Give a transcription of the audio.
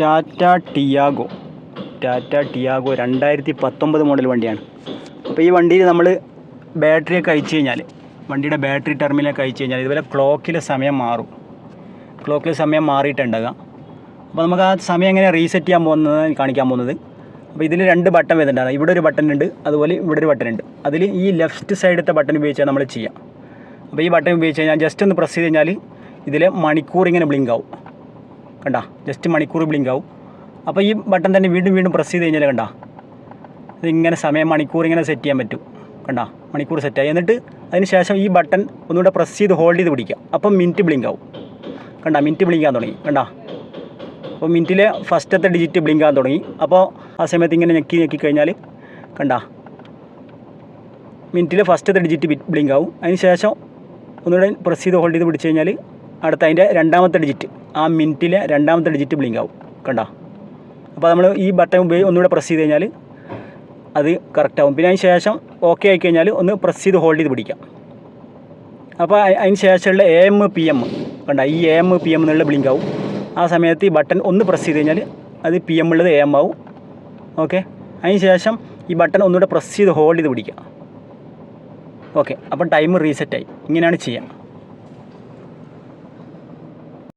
Tata Tiago. Tata Tiago രണ്ടായിരത്തി പത്തൊമ്പത് model വണ്ടിയാണ്. അപ്പോൾ ഈ വണ്ടിയിൽ നമ്മൾ ബാറ്ററിയൊക്കെ അയച്ചു കഴിഞ്ഞാൽ വണ്ടിയുടെ ബാറ്ററി ടെർമിനലൊക്കെ അയച്ചു കഴിഞ്ഞാൽ ഇതുപോലെ ക്ലോക്കിലെ സമയം മാറും. ക്ലോക്കിലെ സമയം മാറിയിട്ടുണ്ടാകുക അപ്പോൾ നമുക്ക് ആ സമയം എങ്ങനെ റീസെറ്റ് ചെയ്യാൻ പോകുന്നത് കാണിക്കാൻ പോകുന്നത്. അപ്പോൾ ഇതിൽ രണ്ട് ബട്ടൺ വരുന്നുണ്ട്. ഇവിടെ ഒരു ബട്ടൺ ഉണ്ട് അതുപോലെ ഇവിടെ ഒരു ബട്ടൺ ഉണ്ട്. അതിൽ ഈ ലെഫ്റ്റ് സൈഡത്തെ ബട്ടൺ ഉപയോഗിച്ചാൽ നമ്മൾ ചെയ്യാം. അപ്പോൾ ഈ ബട്ടൺ ഉപയോഗിച്ച് കഴിഞ്ഞാൽ ജസ്റ്റ് ഒന്ന് പ്രസ് ചെയ്ത് കഴിഞ്ഞാൽ ഇതിൽ മണിക്കൂർ ഇങ്ങനെ ബ്ലിങ്ക് ആവും. കണ്ട ജസ്റ്റ് മണിക്കൂർ ബ്ലിങ്ക് ആവും. അപ്പോൾ ഈ ബട്ടൺ തന്നെ വീണ്ടും വീണ്ടും പ്രസ് ചെയ്ത് കഴിഞ്ഞാൽ കണ്ട ഇതിങ്ങനെ സമയം മണിക്കൂർ ഇങ്ങനെ സെറ്റ് ചെയ്യാൻ പറ്റും. കണ്ട മണിക്കൂർ സെറ്റായി എന്നിട്ട് അതിന് ശേഷം ഈ ബട്ടൺ ഒന്നുകൂടെ പ്രസ് ചെയ്ത് ഹോൾഡ് ചെയ്ത് പിടിക്കുക. അപ്പം മിനിറ്റ് ബ്ലിങ്ക് ആവും. കണ്ട മിനിറ്റ് ബ്ലിങ്ക് ആകാൻ തുടങ്ങി. കണ്ട അപ്പോൾ മിനിറ്റിലെ ഫസ്റ്റത്തെ ഡിജിറ്റ് ബ്ലിങ്ക് ആകാൻ തുടങ്ങി. അപ്പോൾ ആ സമയത്ത് ഇങ്ങനെ ഞെക്കി ഞെക്കി കഴിഞ്ഞാൽ കണ്ട മിനിറ്റിലെ ഫസ്റ്റത്തെ ഡിജിറ്റ് ബ്ലിങ്ക് ആവും. അതിന് ശേഷം ഒന്നുകൂടെ പ്രസ് ചെയ്ത് ഹോൾഡ് ചെയ്ത് പിടിച്ച് കഴിഞ്ഞാൽ അടുത്ത അതിന്റെ രണ്ടാമത്തെ ഡിജിറ്റ് ആ മിനിറ്റിലെ രണ്ടാമത്തെ ഡിജിറ്റ് ബ്ലിങ്ക് ആവും. കണ്ടോ? അപ്പോൾ നമ്മൾ ഈ ബട്ടൺ ഉപയോഗി ഒന്നുകൂടെ പ്രസ് ചെയ്ത് കഴിഞ്ഞാൽ അത് കറക്റ്റ് ആവും. പിന്നെ അതിന് ശേഷം ഓക്കെ ആയി കഴിഞ്ഞാൽ ഒന്ന് പ്രസ് ചെയ്ത് ഹോൾഡ് ചെയ്ത് പിടിക്കാം. അപ്പോൾ അതിന് ശേഷമുള്ള എ എം പി എം കണ്ട? ഈ എ എം പി എം എന്നുള്ള ബ്ലിങ്ക് ആവും. ആ സമയത്ത് ഈ ബട്ടൺ ഒന്ന് പ്രസ് ചെയ്ത് കഴിഞ്ഞാൽ അത് പി എം ഉള്ളത് എ എം ആവും. ഓക്കെ അതിന് ശേഷം ഈ ബട്ടൺ ഒന്നുകൂടെ പ്രസ് ചെയ്ത് ഹോൾഡ് ചെയ്ത് പിടിക്കുക ഓക്കെ അപ്പം ടൈം റീസെറ്റായി ഇങ്ങനെയാണ് ചെയ്യുക